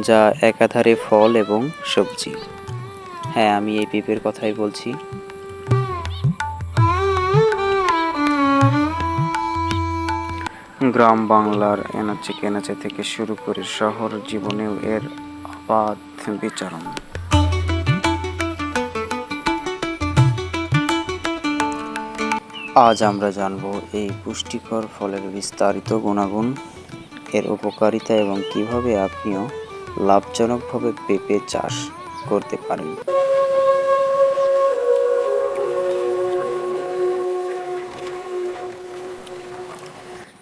যা একাধারে ফল এবং সবজি। হ্যাঁ আমি এই পেঁপের কথাই বলছি। গ্রাম বাংলার এনাচে কেনাচে থেকে শুরু করে শহর জীবনেও এর আপাত বিচরণ। আজ আমরা জানব এই পুষ্টিকর ফলের বিস্তারিত গুণাগুণ, এর উপকারিতা এবং কীভাবে আপনিও লাভজনকভাবে পেঁপে চাষ করতে পারেন।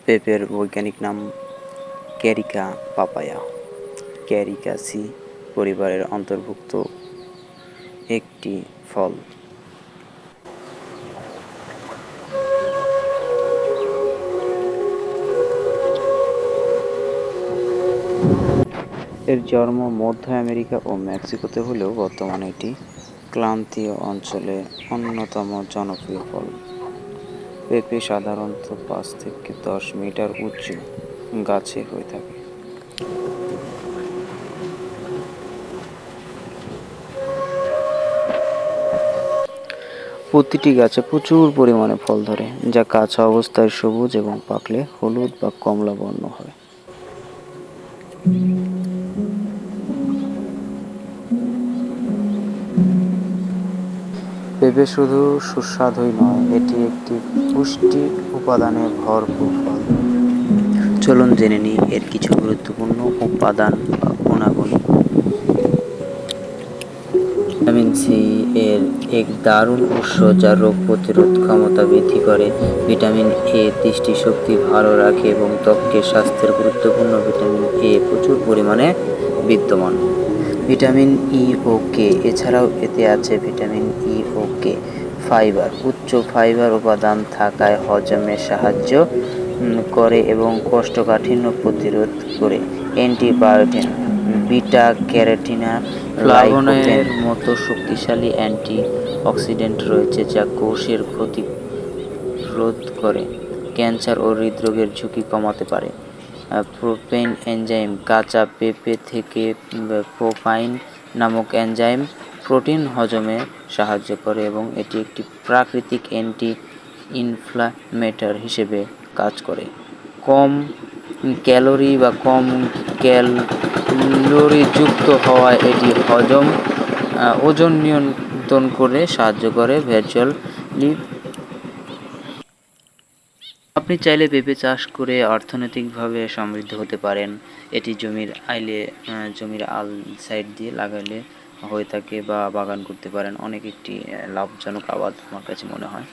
পেঁপের বৈজ্ঞানিক নাম ক্যারিকা পাপায়া। ক্যারিকাসি পরিবারের অন্তর্ভুক্ত একটি ফল। এর জন্ম মধ্য আমেরিকা ও মেক্সিকোতে হলেও বর্তমানে এটি ক্লান্তীয় অঞ্চলে অন্যতম জনপ্রিয় ফল। পেঁপে সাধারণত পাঁচ থেকে দশ মিটার উঁচু গাছে হয়ে থাকে। প্রতিটি গাছে প্রচুর পরিমাণে ফল ধরে, যা কাঁচা অবস্থায় সবুজ এবং পাকলে হলুদ বা কমলা বর্ণ হয়। পেঁপে শুধু সুস্বাদুই নয়, এটি একটি পুষ্টি উপাদানে ভরপুর ফল। চলুন জেনে নিই এর কিছু গুরুত্বপূর্ণ উপাদান বা গুণাগুণ। ভিটামিন সি এর এক দারুণ উৎস যা রোগ প্রতিরোধ ক্ষমতা বৃদ্ধি করে। ভিটামিন এ দৃষ্টিশক্তি ভালো রাখে এবং ত্বকের স্বাস্থ্যের গুরুত্বপূর্ণ ভিটামিন এ প্রচুর পরিমাণে বিদ্যমান। ভিটামিন ই ও কে। এছাড়াও এতে আছে ভিটামিন ই ও কে। ফাইবার উচ্চ ফাইবার উপাদান থাকায় হজমে সাহায্য করে এবং কোষ্ঠকাঠিন্য প্রতিরোধ করে। অ্যান্টিবায়োটিন বিটা ক্যারোটিনা ফ্লাভোনয়ের মতো শক্তিশালী অ্যান্টি অক্সিডেন্ট রয়েছে যা কোষের ক্ষতি রোধ করে। ক্যান্সার ও হৃদরোগের ঝুঁকি কমাতে পারে। প্রোপেন এনজাইম, কাঁচা পেঁপে থেকে প্রোপাইন নামক এনজাইম প্রোটিন হজমে সাহায্য করে এবং এটি একটি প্রাকৃতিক অ্যান্টি ইনফ্লামেটর হিসেবে কাজ করে। কম ক্যালোরি বা কম ক্যালোরিযুক্ত হওয়ায় এটি হজম ওজন নিয়ন্ত্রণ করে সাহায্য করে ভ্যাজুয়ালি আপনি চাইলে পেঁপে চাষ করে অর্থনৈতিকভাবে সমৃদ্ধ হতে পারেন। এটি জমির আইলে জমির আল সাইড দিয়ে লাগালে হয়ে থাকে বা বাগান করতে পারেন। অনেক একটি লাভজনক আবাদ আমার কাছে মনে হয়।